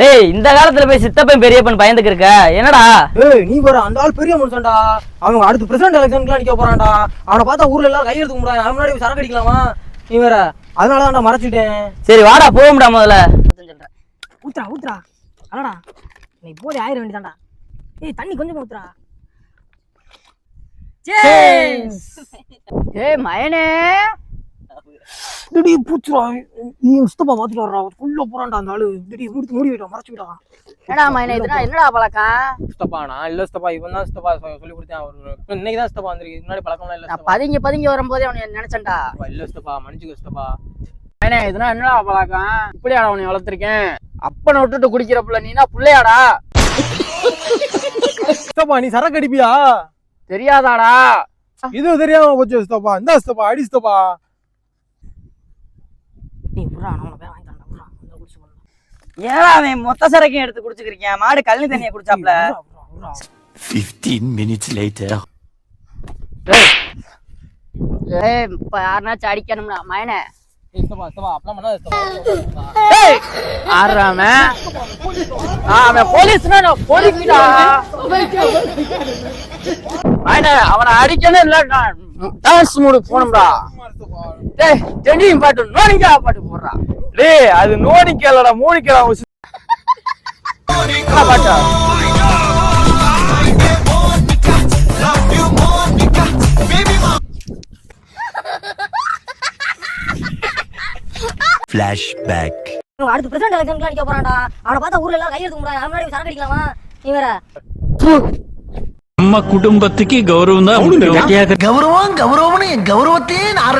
டேய் இந்த காலத்துல போய் சித்தப்பன் பெரியப்பன் பயந்துக்கு இருக்க? என்னடா? ஏய் நீ வர அந்த ஆள் பெரிய மனுஷன்டா. அவங்க அடுத்து பிரசிடண்ட் எலெக்ஷனுக்குலாம் நிக்க போறான்டா. அவனை பார்த்தா ஊர்ல எல்லாரும் கையெழுத்து கும்பிடாங்க அவன் முன்னாடி சரக்கு அடிக்கலாமா? நீ வேற அதனால தான் மறைச்சிட்டேன். சரி வாடா போகும்டா முதல்ல. ஊத்துறா ஊத்துறா அடடா. நீ போதே ஆயிர வேண்டியதான்டா ஏய் தண்ணி கொஞ்சம் ஊத்துறா ஏய் மயனே. திடீர் பூச்சுடா. நீ முஸ்தபா மாத்திட்டு வர்றா உள்ள போறான்டா அந்த ஆளு. திடீர் மூடி மூடி விட்டா மறைச்சு விட்டா என்னடா மயனே இதுனா என்னடா பழக்கம்? முஸ்தபா நான் இல்ல முஸ்தபா இவன் தான் முஸ்தபா சொ- சொல்லி கொடுத்தேன். அவர் இன்னைக்கு தான் முஸ்தபா வந்திருக்கு. முன்னாடி பழக்கம்லாம் இல்ல பதுங்கி பதுங்கி வரும்போதே அவனை நினைச்சேன்டா. இல்ல முஸ்தபா மன்னிச்சுக்க முஸ்தபா மயனே இதெல்லாம் என்னடா பழக்கம்? இப்படியாடா உன்னை வளர்த்திருக்கேன். அப்பனை விட்டுட்டு குடிக்கிற புள்ள நீனா புள்ளையாடா? முஸ்தபா நீ சரக்கு அடிப்பியா? தெரியாதாடா? இது தெரியாம போச்சு முஸ்தபா இந்த முஸ்தபா அடி முஸ்தபா ஏடா அவன் மொத்த சரக்கையும் எடுத்து குடிச்சுக்கிறீங்க மாடு கழனி தண்ணியை குடிச்சாப்ல. 15 minutes later. ஏய் இப்ப யாருனாச்சும் அடிக்கணும்னா மயனே அவனை அடிக்கணும் இல்ல டான்ஸ் மூடு போனோம்டா டேய் டென்னியும் பாட்டு நோனிக்காய் பாட்டு போடுறான் டேய் அது நோனிக்காய் இல்லடா மூனிக்காய் அவங்க பாட்டா? ஃபிளாஷ்பேக் அடுத்து பிரசிடண்ட் எலெக்ஷன் அடிக்க போறான்டா. அவனை பார்த்தா ஊர்ல எல்லாம் கையெழுத்து முடியாது முன்னாடி சரக்கு அடிக்கலாமா? நீ நம்ம குடும்பத்துக்கு கௌரவம் தான் கௌரவம் கௌரவம்னு என் கௌரவத்தையே நான்